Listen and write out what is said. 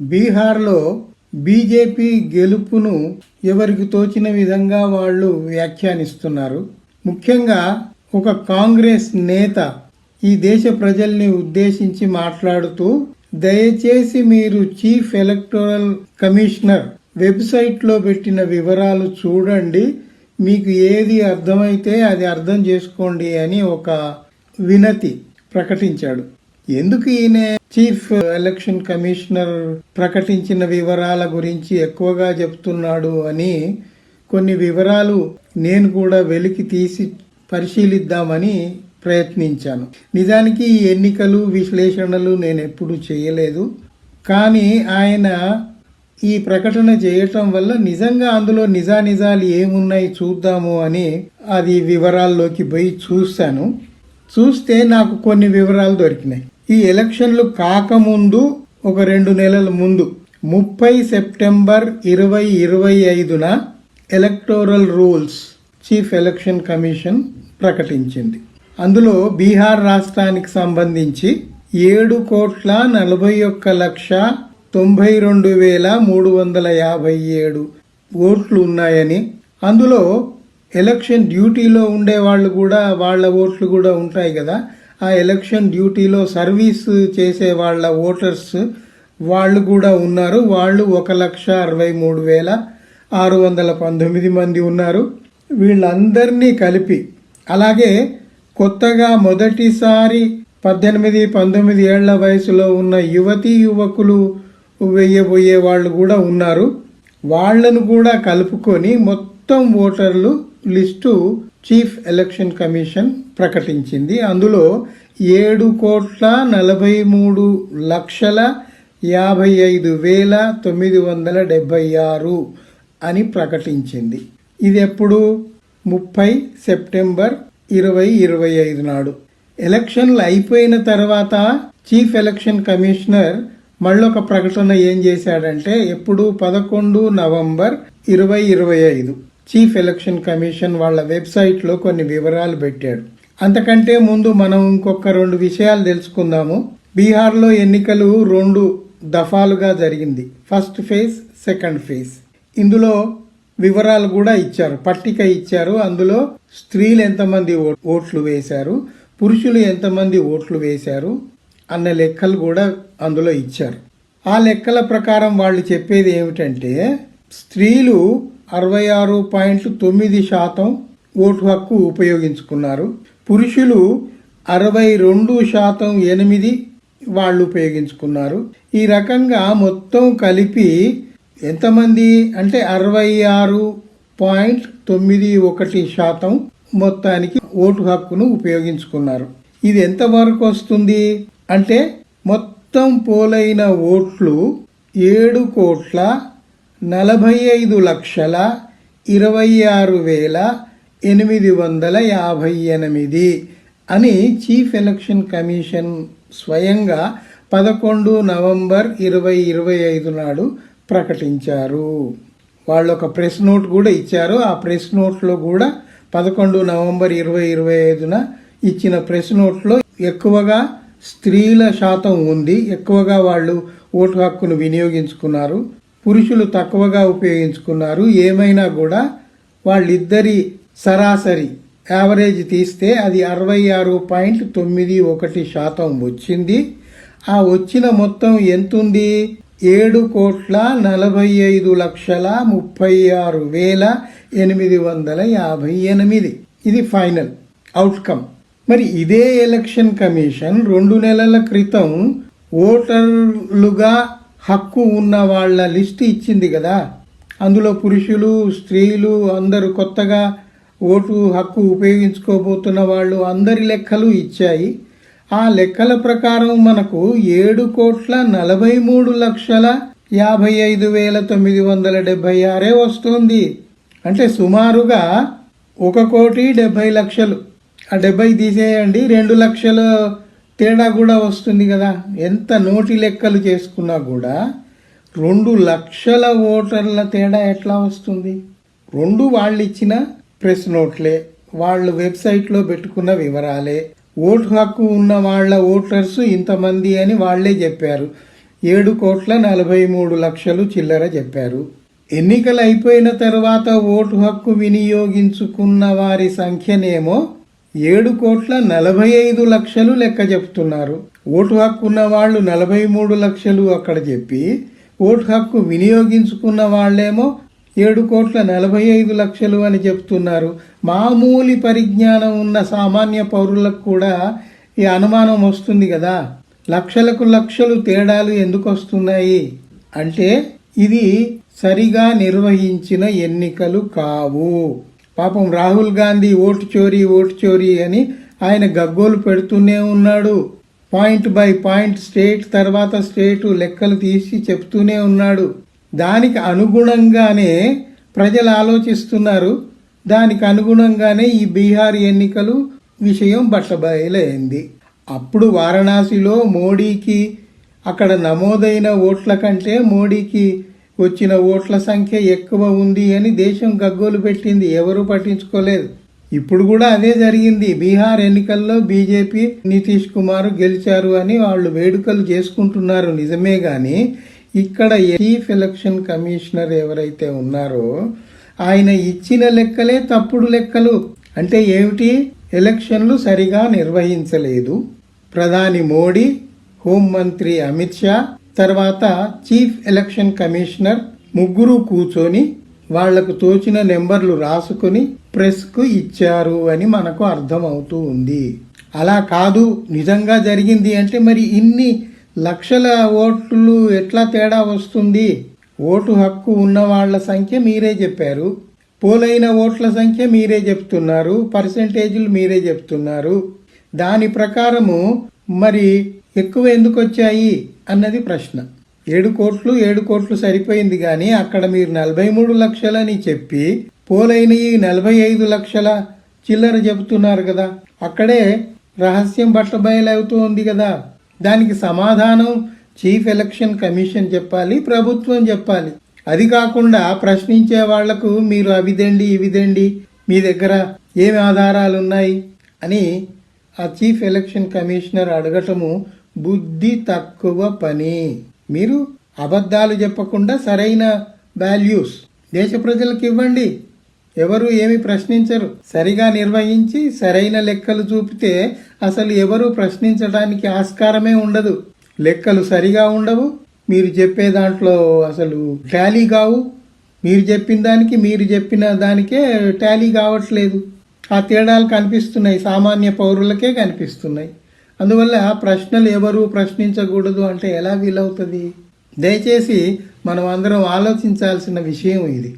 బీహార్లో బీజేపీ గెలుపును ఎవరికి తోచిన విధంగా వాళ్ళు వ్యాఖ్యానిస్తున్నారు? ముఖ్యంగా ఒక కాంగ్రెస్ నేత ఈ దేశ ప్రజల్ని ఉద్దేశించి మాట్లాడుతూ దయచేసి మీరు చీఫ్ ఎలక్టోరల్ కమిషనర్ వెబ్సైట్లో పెట్టిన వివరాలు చూడండి. మీకు ఏది అర్థమైతే అది అర్థం చేసుకోండి అని ఒక వినతి ప్రకటించాడు. ఎందుకు ఈయన చీఫ్ ఎలక్షన్ కమిషనర్ ప్రకటించిన వివరాల గురించి ఎక్కువగా చెప్తున్నాడు అని కొన్ని వివరాలు నేను కూడా వెలికి తీసి పరిశీలిద్దామని ప్రయత్నించాను. నిజానికి ఈ ఎన్నికలు విశ్లేషణలు నేను ఎప్పుడు చేయలేదు. కానీ ఆయన ఈ ప్రకటన చేయటం వల్ల నిజంగా అందులో నిజానిజాలు ఏమున్నాయి చూద్దాము అని అది వివరాల్లోకి పోయి చూశాను. చూస్తే నాకు కొన్ని వివరాలు దొరికినాయి. ఈ ఎలక్షన్లు కాకముందు ఒక రెండు నెలల ముందు ముప్పై సెప్టెంబర్ ఇరవై ఇరవై ఐదున electoral rules chief election commission ప్రకటించింది. అందులో బీహార్ రాష్ట్రానికి సంబంధించి ఏడు కోట్ల నలభై ఒక్క లక్ష తొంభై రెండు వేల మూడు వందల యాభై ఏడు ఓట్లు ఉన్నాయని అందులో ఎలక్షన్ డ్యూటీలో ఉండే వాళ్ళు కూడా వాళ్ళ ఓట్లు కూడా ఉంటాయి కదా ఆ ఎలక్షన్ డ్యూటీలో సర్వీస్ చేసే వాళ్ళ ఓటర్స్ వాళ్ళు కూడా ఉన్నారు. వాళ్ళు ఒక లక్ష అరవై మూడు వేల ఆరు వందల పంతొమ్మిది మంది ఉన్నారు. వీళ్ళందరినీ కలిపి అలాగే కొత్తగా మొదటిసారి పద్దెనిమిది పంతొమ్మిది ఏళ్ళ వయసులో ఉన్న యువతీ యువకులు వెయ్యబోయే వాళ్ళు కూడా ఉన్నారు. వాళ్ళను కూడా కలుపుకొని మొత్తం ఓటర్లు లిస్టు చీఫ్ ఎలక్షన్ కమిషన్ ప్రకటించింది. అందులో ఏడు కోట్ల నలభై మూడు లక్షల యాభై ఐదు వేల తొమ్మిది వందల డెబ్బై ఆరు అని ప్రకటించింది. ఇది ఎప్పుడు? ముప్పై సెప్టెంబర్ ఇరవై ఇరవై ఐదు నాడు. ఎలక్షన్లు అయిపోయిన తర్వాత చీఫ్ ఎలక్షన్ కమిషనర్ మళ్ళొక ప్రకటన ఏం చేశాడంటే ఎప్పుడు? పదకొండు నవంబర్ ఇరవై ఇరవై ఐదు. చీఫ్ ఎలక్షన్ కమిషన్ వాళ్ళ వెబ్సైట్లో కొన్ని వివరాలు పెట్టాడు. అంతకంటే ముందు మనం ఇంకొక రెండు విషయాలు తెలుసుకుందాము. బీహార్లో ఎన్నికలు రెండు దఫాలుగా జరిగింది. First phase second phase. ఇందులో వివరాలు కూడా ఇచ్చారు పట్టిక ఇచ్చారు. అందులో స్త్రీలు ఎంతమంది ఓ- ఓట్లు వేశారు పురుషులు ఎంతమంది ఓట్లు వేశారు అన్న లెక్కలు కూడా అందులో ఇచ్చారు. ఆ లెక్కల ప్రకారం వాళ్ళు చెప్పేది ఏమిటంటే స్త్రీలు అరవై ఆరు పాయింట్ తొమ్మిది శాతం ఓటు హక్కు ఉపయోగించుకున్నారు. పురుషులు అరవై రెండు శాతం ఎనిమిది వాళ్ళు ఉపయోగించుకున్నారు. ఈ రకంగా మొత్తం కలిపి ఎంతమంది? అంటే అరవై ఆరు పాయింట్ తొమ్మిది ఒకటి శాతం మొత్తానికి ఓటు హక్కును ఉపయోగించుకున్నారు. ఇది ఎంతవరకు వస్తుంది? అంటే మొత్తం పోలైన ఓట్లు ఏడు కోట్ల నలభై ఐదు లక్షల ఇరవై ఆరు వేల ఎనిమిది వందల యాభై ఎనిమిది అని చీఫ్ ఎలక్షన్ కమిషన్ స్వయంగా పదకొండు నవంబర్ ఇరవై ఇరవై ఐదు నాడు ప్రకటించారు. వాళ్ళు ఒక ప్రెస్ నోట్ కూడా ఇచ్చారు. ఆ ప్రెస్ నోట్లో కూడా పదకొండు నవంబర్ ఇరవై ఇరవై ఐదున ఇచ్చిన ప్రెస్ నోట్లో ఎక్కువగా స్త్రీల శాతం ఉంది. ఎక్కువగా వాళ్ళు ఓటు హక్కును వినియోగించుకున్నారు. పురుషులు తక్కువగా ఉపయోగించుకున్నారు. ఏమైనా కూడా వాళ్ళిద్దరి సరాసరి. యావరేజ్ తీస్తే అది అరవై ఆరు పాయింట్ తొమ్మిది ఒకటి శాతం వచ్చింది. ఆ వచ్చిన మొత్తం ఎంతుంది? ఏడు కోట్ల నలభై ఐదు లక్షల ముప్పై ఆరు వేల ఎనిమిది వందల యాభై ఎనిమిది. ఇది ఫైనల్ అవుట్కమ్ మరి ఇదే ఎలక్షన్ కమిషన్ రెండు నెలల క్రితం ఓటర్లుగా హక్కు ఉన్న వాళ్ళ లిస్ట్ ఇచ్చింది కదా? అందులో పురుషులు స్త్రీలు అందరూ కొత్తగా ఓటు హక్కు ఉపయోగించుకోబోతున్న వాళ్ళు అందరి లెక్కలు ఇచ్చాయి. ఆ లెక్కల ప్రకారం మనకు ఏడు కోట్ల నలభై మూడు లక్షల యాభై ఐదు వేల తొమ్మిది వందల డెబ్బై ఆరే వస్తుంది. అంటే సుమారుగా ఒక కోటి డెబ్బై లక్షలు. ఆ డెబ్బై తీసేయండి రెండు లక్షల తేడా కూడా వస్తుంది కదా. ఎంత నోటి లెక్కలు చేసుకున్నా కూడా రెండు లక్షల ఓటర్ల తేడా ఎట్లా వస్తుంది? రెండు వాళ్ళు ఇచ్చిన ప్రెస్ నోట్లే వాళ్ళు వెబ్సైట్లో పెట్టుకున్న వివరాలే. ఓటు హక్కు ఉన్న వాళ్ళ ఓటర్స్ ఇంతమంది అని వాళ్ళే చెప్పారు. ఏడు కోట్ల నలభై మూడు లక్షలు చిల్లర చెప్పారు. ఎన్నికలు అయిపోయిన తర్వాత ఓటు హక్కు వినియోగించుకున్న వారి సంఖ్యనేమో ఏడు కోట్ల నలభై ఐదు లక్షలు లెక్క చెప్తున్నారు. ఓటు హక్కు ఉన్న వాళ్ళు నలభై మూడు లక్షలు అక్కడ చెప్పి ఓటు హక్కు వినియోగించుకున్న వాళ్ళేమో ఏడు కోట్ల నలభై ఐదు లక్షలు అని చెప్తున్నారు. మామూలి పరిజ్ఞానం ఉన్న సామాన్య పౌరులకు కూడా ఈ అనుమానం వస్తుంది కదా. లక్షలకు లక్షలు తేడాలు ఎందుకు వస్తున్నాయి? అంటే ఇది సరిగా నిర్వహించిన ఎన్నికలు కావు. పాపం రాహుల్ గాంధీ ఓటు చోరీ ఓటు చోరీ అని ఆయన గగ్గోలు పెడుతూనే ఉన్నాడు. పాయింట్ బై పాయింట్ స్టేట్ తర్వాత స్టేట్ లెక్కలు తీసి చెప్తూనే ఉన్నాడు. దానికి అనుగుణంగానే ప్రజలు ఆలోచిస్తున్నారు. దానికి అనుగుణంగానే ఈ బీహార్ ఎన్నికలు విషయం బట్టబయలైంది. అప్పుడు వారణాసిలో మోడీకి అక్కడ నమోదైన ఓట్ల కంటే మోడీకి వచ్చిన ఓట్ల సంఖ్య ఎక్కువ ఉంది అని దేశం గగ్గోలు పెట్టింది. ఎవరూ పట్టించుకోలేదు. ఇప్పుడు కూడా అదే జరిగింది. బీహార్ ఎన్నికల్లో బీజేపీ నితీష్ కుమార్ గెలిచారు అని వాళ్ళు వేడుకలు చేసుకుంటున్నారు. నిజమే కానీ ఇక్కడ చీఫ్ ఎలక్షన్ కమిషనర్ ఎవరైతే ఉన్నారో ఆయన ఇచ్చిన లెక్కలే తప్పుడు లెక్కలు. అంటే ఏమిటి? ఎలక్షన్లు సరిగా నిర్వహించలేదు. ప్రధాని మోడీ హోంమంత్రి అమిత్ షా తర్వాత చీఫ్ ఎలక్షన్ కమిషనర్ ముగ్గురు కూర్చొని వాళ్ళకు తోచిన నెంబర్లు రాసుకుని ప్రెస్కు ఇచ్చారు అని మనకు అర్థమవుతూ ఉంది. అలా కాదు నిజంగా జరిగింది అంటే మరి ఇన్ని లక్షల ఓట్లు ఎట్లా తేడా వస్తుంది? ఓటు హక్కు ఉన్నవాళ్ళ సంఖ్య మీరే చెప్పారు. పోలైన ఓట్ల సంఖ్య మీరే చెప్తున్నారు. పర్సంటేజీలు మీరే చెప్తున్నారు. దాని ప్రకారము మరి ఎక్కువ ఎందుకు వచ్చాయి? అన్నది ప్రశ్న. ఏడు కోట్లు ఏడు కోట్లు సరిపోయింది కానీ అక్కడ మీరు నలభై మూడు లక్షలని చెప్పి పోలైన ఈ నలభై ఐదు లక్షల చిల్లర చెబుతున్నారు కదా. అక్కడే రహస్యం బట్టబయలవుతూ ఉంది కదా. దానికి సమాధానం చీఫ్ ఎలక్షన్ కమిషన్ చెప్పాలి ప్రభుత్వం చెప్పాలి. అది కాకుండా ప్రశ్నించే వాళ్ళకు మీరు అవిదండి ఇవిదండి మీ దగ్గర ఏమి ఆధారాలు ఉన్నాయి అని ఆ చీఫ్ ఎలక్షన్ కమిషనర్ అడగటము బుద్ధి తక్కువ పని. మీరు అబద్ధాలు చెప్పకుండా సరైన వాల్యూస్ దేశ ప్రజలకు ఇవ్వండి. ఎవరు ఏమి ప్రశ్నించరు. సరిగా నిర్వహించి సరైన లెక్కలు చూపితే అసలు ఎవరు ప్రశ్నించడానికి ఆస్కారమే ఉండదు. లెక్కలు సరిగా ఉండవు. మీరు చెప్పే దాంట్లో అసలు టాలీ కావు. మీరు చెప్పిన దానికి మీరు చెప్పిన దానికే టాలీ కావట్లేదు. ఆ తేడాలు కనిపిస్తున్నాయి. సామాన్య పౌరులకే కనిపిస్తున్నాయి. అందువల్ల ప్రశ్నలు ఎవరు ప్రశ్నించకూడదు అంటే ఎలా వీలవుతుంది? దయచేసి మనం అందరం ఆలోచించాల్సిన విషయం ఇది.